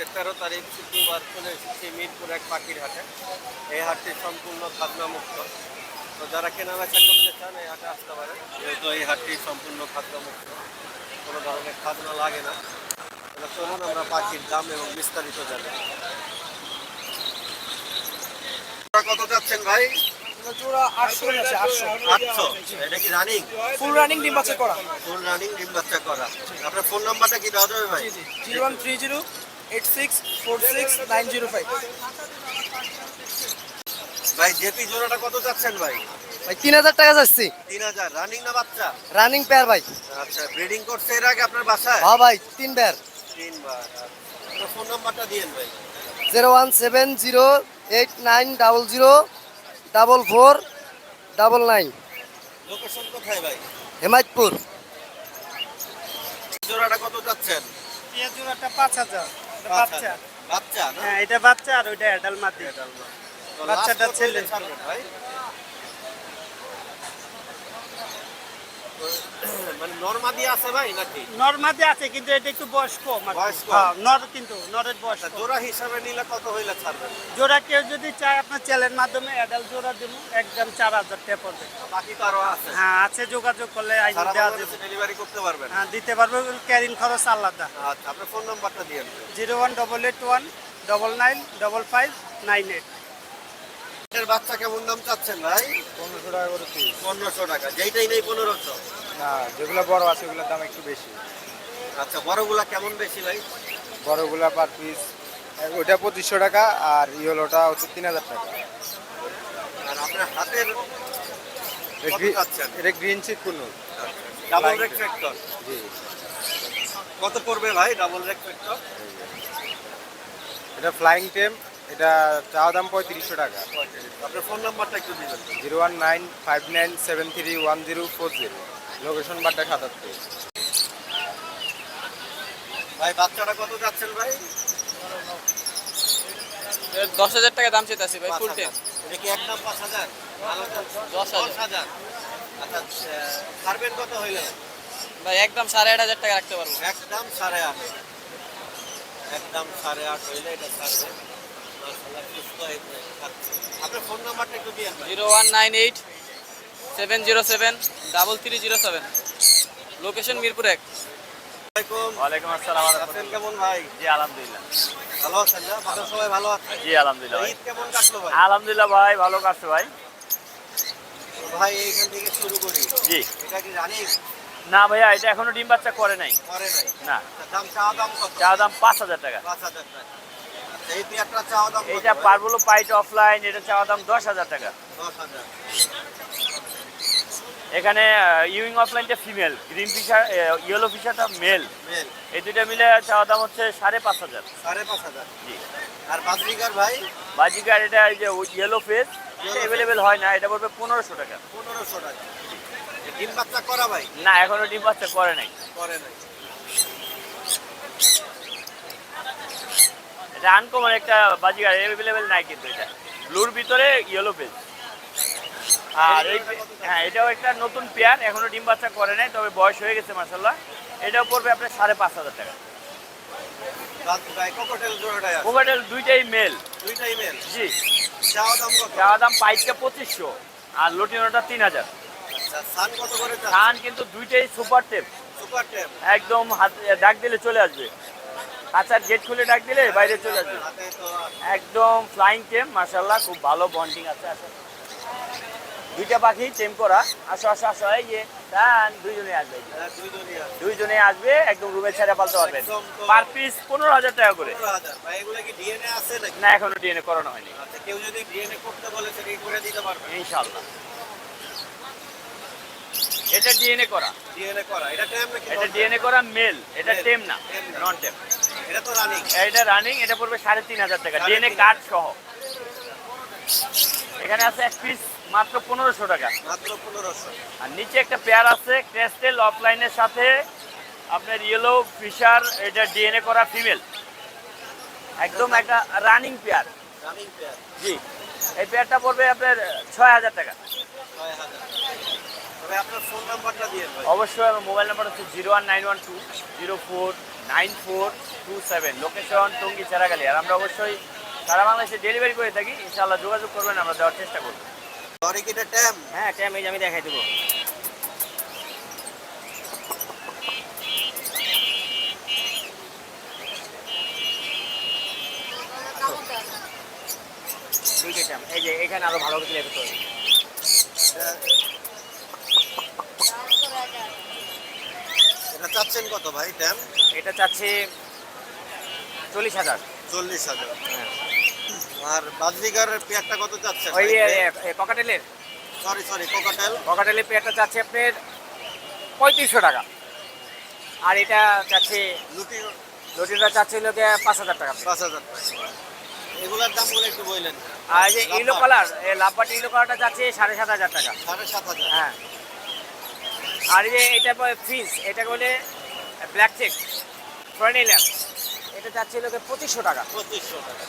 আজকে তেরো তারিখ শুক্রবার চলে এসেছি মিরপুর এক পাখির হাটে। এই হাটটি সম্পূর্ণ খাজনা মুক্ত তো যারা কেনা বেচা করতে চান এই হাটে আসতে পারেন। যেহেতু এই হাটটি সম্পূর্ণ খাজনা মুক্ত কোনো ধরনের খাজনা লাগে না। তাহলে চলুন আমরা পাখির দাম এবং বিস্তারিত জানি। কত যাচ্ছেন ভাই? জোড়া আটশো আছে আটশো। আটশো? এটা কি রানিং? ফুল রানিং ডিম বাচ্চা করা। ফুল রানিং ডিম বাচ্চা করা। আপনার ফোন নাম্বারটা কি দেওয়া যাবে ভাই? Zero one three zero eight six four six nine zero five ভাই জেপি জোড়াটা কত যাচ্ছেন ভাই? ভাই তিন হাজার টাকা যাচ্ছি তিন হাজার। রানিং না বাচ্চা? রানিং পেয়ার ভাই। আচ্ছা ব্রিডিং করছে এর আগে আপনার বাসায়? হ্যাঁ ভাই তিন পেয়ার তিনবার। আপনার ফোন নাম্বারটা দিয়েন ভাই। Zero one seven zero eight nine double zero double four double nine location কোথায় ভাই? হেমায়তপুর। জোড়াটা কত যাচ্ছেন পেঁয়াজ জোড়াটা পাঁচ হাজার। বাচ্চা। বাচ্চা না? হ্যাঁ এটা বাচ্চা আর ওইটা অ্যাডাল্ট মাটি তো বাচ্চাটা ছেলে। ভাই? মানে নর্মাদি আছে ভাই নাকি? নর্মাদি আছে কিন্তু এটা একটু বয়স কম আর কি। বয়স কম। হ্যাঁ, নর কিন্তু নরের বয়স জোড়া হিসাবে নিলে কত হইলে ছাড়বেন? জোড়া কেউ যদি চায় আপনার মাধ্যমে জোড়া দেবো একদম চার হাজার টাকা পড়বে। বাকি তো আরও আছে। হ্যাঁ আছে যোগাযোগ করলে আইন দেওয়া যাবে। ডেলিভারি করতে পারবেন? হ্যাঁ দিতে পারবে ক্যারিং খরচ আলাদা। আচ্ছা আপনার ফোন নাম্বারটা দিয়েন zero one double eight one double nine double five nine eight এর বাচ্চা কেমন দাম চাচ্ছেন ভাই? পনেরোশো টাকা করে পিস পনেরোশো টাকা। যেইটাই নেই পনেরোশো? না যেগুলো বড় আছে ওগুলোর দাম একটু বেশি। আচ্ছা বড়গুলা কেমন বেশি ভাই? বড়গুলা পার পিস ওটা পঁচিশশো টাকা আর ইয়েলোটা হচ্ছে তিন হাজার টাকা। আর আপনার হাতের এটা গ্রিন চিক কোনো ডাবল রেক্টর জি। কত পড়বে ভাই ডাবল রেক্টর এটা ফ্লাইং টেম এটা চাওয়া দাম পঁয়ত্রিশশো টাকা। আপনার ফোন নাম্বারটা একটু দিবেন zero one nine five nine seven three one zero four zero. Location Badda সাতাত্তর। ভাই বাচ্চাটা কত যাচ্ছেন ভাই? দশ হাজার টাকা দাম চেতাছি ভাই ফুল হাজার। এটা কি একদম পাঁচ হাজার? দশ হাজার। আচ্ছা ছাড়বেন কত হইলে? ভাই একদম সাড়ে আট হাজার টাকা রাখতে পারব। একদম সাড়ে আট। একদম সাড়ে আট হইলে এটা ছাড়বে আপনার ফোন নাম্বারটা একটু দিয়ে zero one nine eight seven zero seven double three zero seven. Location Mirpur এক। ওয়ালাইকুম। আসসালাম আছেন কেমন ভাই? জি আলহামদুলিল্লাহ। ভালো আছেন না? বাসার সবাই ভালো আছে? জি আলহামদুলিল্লাহ ভাই ঈদ কেমন কাটলো ভাই? আলহামদুলিল্লাহ ভাই ভালো কাটছে ভাই। ভাই এইখান থেকে শুরু করি। জি। এটা কি জানি? না ভাইয়া এটা এখনও ডিম বাচ্চা করে নাই। করে নাই। না। দাম চাওয়া দাম কত? চা দাম পাঁচ হাজার টাকা। পাঁচ হাজার টাকা। এইটা? পারবলো পাইট অফলাইন এটা চাওয়া দাম দশ হাজার টাকা। এখানে ইউইং অফলাইনটা ফিমেল গ্রিন ফিশার ইয়েলো ফিশারটা মেল এই দুইটা মিলে চাওয়া দাম হচ্ছে সাড়ে পাঁচ হাজার। সাড়ে পাঁচ হাজার। জি। আর বাজরিকার ভাই? বাজিকার এটা এই যে ইয়েলো ফেস এটা অ্যাভেলেবেল হয় না এটা পড়বে পনেরোশো টাকা। পনেরোশো টাকা। ডিম বাচ্চা করা ভাই? না এখনও ডিম বাচ্চা করে নাই। করে নাই। এটা আনকমন একটা বাজিগার অ্যাভেলেবেল নাই কিন্তু এটা। ব্লুর ভিতরে ইয়েলো পেজ আর এই হ্যাঁ এটাও একটা নতুন পেয়ার এখনও ডিম বাচ্চা করে নাই তবে বয়স হয়ে গেছে মাসাল্লাহ এটাও পড়বে আপনার সাড়ে পাঁচ হাজার টাকা। ককটেল দুইটাই মেল দুইটাই মেল জি। চাওয়া দাম চাওয়া দাম পাইপটা পঁচিশশো আর লটিনোটা তিন হাজার। আচ্ছা ধান কিন্তু দুইটাই সুপার টেপ সুপার টেপ একদম হাত ডাক দিলে চলে আসবে। কাঁচার গেট খুলে ডাক দিলে বাইরে চলে আসবে। একদম ফ্লাইং টেম মাশাল্লাহ খুব ভালো বন্ডিং আছে আসো দুইটা পাখি টেম করা। আসো আসো আসো এই যে ডান দুইজনে আসবে। দুইজনে আসবে একদম রুমে ছেড়ে পালতে পারবেন। পার পিস পনেরো হাজার টাকা করে। না এখনও ডিএনএ করানো হয়নি। আচ্ছা কেউ যদি ডিএনএ করতে বলে সেটা করে দিতে পারবে। ইনশাল্লাহ এটা ডিএনএ করা। ডিএনএ করা। এটা টেম নাকি এটা ডিএনএ করা মেল এটা টেম না। নন টেম এটা রানিং এটা রানিং এটা পড়বে সাড়ে তিন হাজার টাকা। ডিএনএ কার্ড সহ। এখানে আছে এক পিস মাত্র পনেরোশো টাকা। মাত্র পনেরোশো। আর নিচে একটা পেয়ার আছে ক্রেস্টেল অফলাইনের সাথে আপনার ইয়েলো ফিশার এটা ডিএনএ করা ফিমেল একদম একটা রানিং পেয়ার রানিং পেয়ার জি। এই পেয়ারটা পড়বে আপনার ছয় হাজার টাকা। অবশ্যই আমার মোবাইল নাম্বার হচ্ছে zero one nine one two zero four nine four two seven location Tongi Cheragali. আর আমরা অবশ্যই সারা বাংলাদেশে ডেলিভারি করে থাকি। ইনশাআল্লাহ যোগাযোগ করবেন আমরা দেওয়ার চেষ্টা করব। সরি ট্যাম হ্যাঁ টাইম এই যে আমি দেখাই দেবো। দুইটা ট্যাম এই যে এখানে আরও ভালো করে লেখতে হবে এটা চাচ্ছেন কত ভাই ট্যাম এটা চাচ্ছে চল্লিশ হাজার। চল্লিশ হাজার। আর বাজরিকার পেয়ারটা কত চাচ্ছে? ওই ককাটেলের সরি সরি ককাটেল ককাটেলের পেয়ারটা চাচ্ছে আপনার পঁয়ত্রিশশো টাকা। আর এটা চাচ্ছে লুটি লটিটা চাচ্ছে লোকে পাঁচ হাজার টাকা। পাঁচ হাজার টাকা। এগুলার দামগুলো একটু বললেন। আর এই যে ইলো কালার এই লাভবাটি ইলো কালারটা চাচ্ছে সাড়ে সাত হাজার টাকা। সাড়ে সাত হাজার। হ্যাঁ। আর এই যে এটা ফিস এটা বলে ব্ল্যাক চেক ফ্রনিলাম এটা চাচ্ছে লোকে পঁচিশশো টাকা। পঁচিশশো টাকা।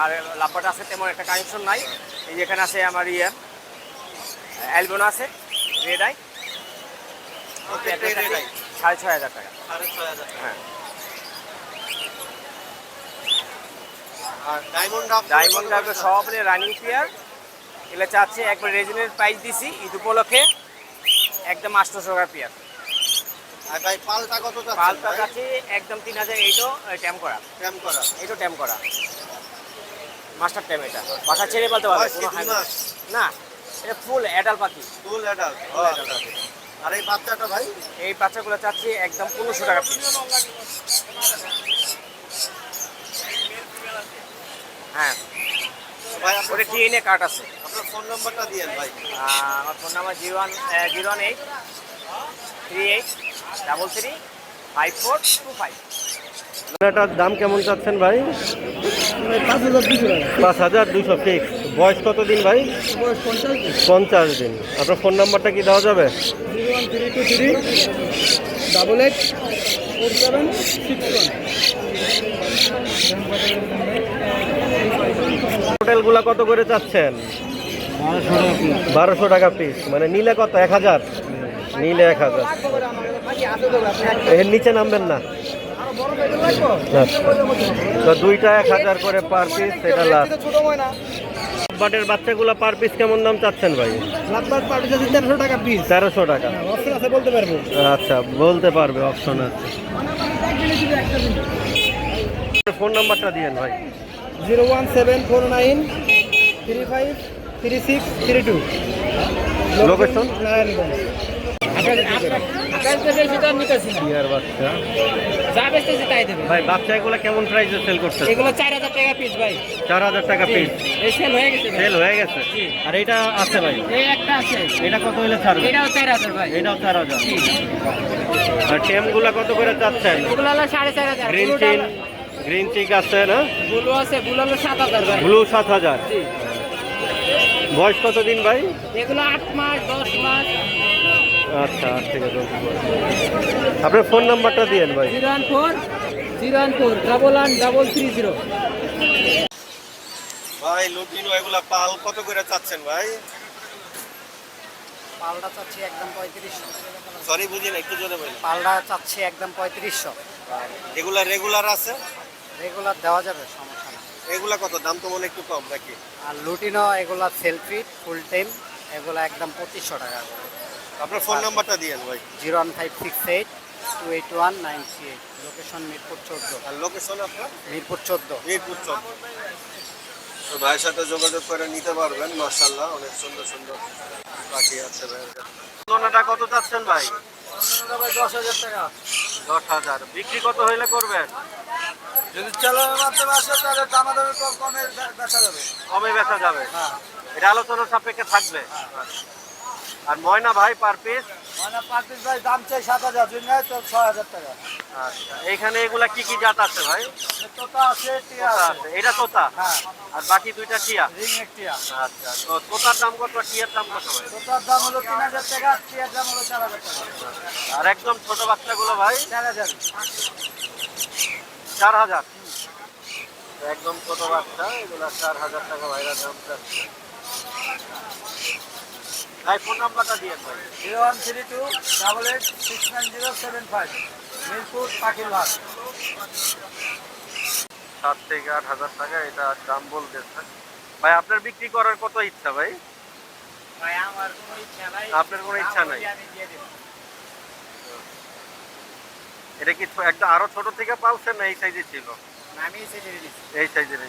আর লাভবাটা আছে তেমন একটা কানেকশন নাই। এই যেখানে আছে আমার ইয়ে অ্যালবোনা আছে রেড আই সাড়ে ছয় হাজার টাকা। হ্যাঁ। আর ডায়মন্ড ডায়মন্ড সব রানিং পেয়ার এগুলো চাচ্ছে একবার রেজিনের প্রাইস দিছি ঈদ উপলক্ষে। একদম আটশোশো টাকা পেয়ার আর ভাই পালটা কত পাল্টা ভাই? একদম তিন হাজার এইটো ট্যাম করা। ট্যাম করা। এইটো ট্যাম করা। মাস্টার ট্যাম এটা। বাসা ছেড়ে পারবে কোনো মাস? না এটা ফুল অ্যাডাল পাখি। ফুল অ্যাডাল্ট আর এই বাচ্চাটা ভাই? এই বাচ্চাগুলো চাচ্ছি একদম পনেরোশো টাকা পিস হ্যাঁ। ভাই ওটা ডিএনএ কার্ড আছে। আপনার ফোন নাম্বারটা দিয়েন ভাই। আমার phone number zero one zero one eight. Three eight double three five four two five এটার দাম কেমন চাচ্ছেন ভাই? পাঁচ হাজার দুশো ফিক্স বয়স কত দিন ভাই? পঞ্চাশ দিন। আপনার ফোন নাম্বারটা কি দেওয়া যাবে? ডাবল কত করে চাচ্ছেন? বারোশো টাকা পিস মানে নিলে কত? এক হাজার? নিলে এক হাজার। এর নিচে নামবেন না। আচ্ছা। তো দুইটা এক হাজার করে পার পিস এটা লাস্ট বাটের বাচ্চাগুলো পার পিস কেমন দাম চাচ্ছেন ভাই? তেরোশো টাকা পিস তেরোশো টাকা। অপশন আছে বলতে পারব। আচ্ছা বলতে পারবে অপশন আছে। ফোন নাম্বারটা দিয়েন ভাই। Zero one seven four nine three five three six three two. Location Narayanganj. ভাই কেমন সেল করছে চার হাজার টাকা পিস সেল হয়ে গেছে সেল হয়ে গেছে আর এটা আছে ভাই এটা কত কত করে সাড়ে চার হাজার গ্রিন আছে না গুলো আছে সাত হাজার ব্লু সাত হাজার বয়স কতদিন ভাই এগুলো আট মাস দশ মাস আচ্ছা দশ বছর। আপনার ফোন নাম্বারটা দিয়েন ভাই। Zero one four zero one four double one double three zero. ভাই লুটিনো এগুলা পাল কত করে চাচ্ছেন ভাই? পালটা চাচ্ছি একদম পঁয়ত্রিশশো। সরি বুঝি না একটু জোরে বলি পালটা চাচ্ছি একদম পঁয়ত্রিশশো। এগুলা রেগুলার আছে? রেগুলার দেওয়া যাবে সমস্যা না এগুলা কত? দাম তো মনে একটু কম নাকি? আর লুটিনো এগুলা সেলফি ফুল টাইম এগুলা একদম পঁচিশশো টাকা করে। আপনার ফোন নাম্বারটা দিয়েন ভাই। Zero one five six eight two eight one nine three eight. Location Mirpur চোদ্দ। আর লোকেশন আপনার? মিরপুর চোদ্দ। মিরপুর চোদ্দ। তো ভাইয়ের সাথে যোগাযোগ করে নিতে পারবেন মার্শাল্লাহ অনেক সুন্দর সুন্দর পাখি আছে ভাইয়ের সোনাটা কত চাচ্ছেন ভাই? দশ হাজার। টাকা দশ হাজার বিক্রি কত হইলে করবেন? যদি চালানোর মাধ্যমে আসে তাহলে আমাদের কমে বেচা যাবে। কমে বেচা যাবে। এটা আলোচনার সাপেক্ষে থাকবে। আর ময়না ভাই পার পিস মানে পার পিস ভাই দাম চাই সাত হাজার দুই নয় তো ছয় হাজার টাকা। আচ্ছা এইখানে এগুলা কি কি জাত আছে ভাই? তোতা আছে টিয়া আছে। আছে এটা তোতা? হ্যাঁ। আর বাকি দুইটা টিয়া? রিং এক টিয়া। আচ্ছা তো তোতার দাম কত টিয়ার দাম কত ভাই? তোতার দাম হলো তিন হাজার টাকা টিয়ার দাম হলো চার হাজার টাকা। আর একদম ছোট বাচ্চাগুলো ভাই? চার হাজার। চার হাজার? একদম ছোট বাচ্চা এগুলা চার হাজার টাকা ভাইরা দাম চাচ্ছে। ভাই ফোন নাম্বারটা দিয়ে ভাই zero one three two double eight six nine zero seven five Mirpur সাত থেকে আট হাজার টাকা এটা দাম ভাই আপনার বিক্রি করার কত ইচ্ছা ভাই? আপনার কোনো ইচ্ছা নাই? এটা কি একটা আরও ছোট থেকে পালছেন না এই সাইজে ছিল? আমি দিয়ে দিচ্ছি এই সাইজের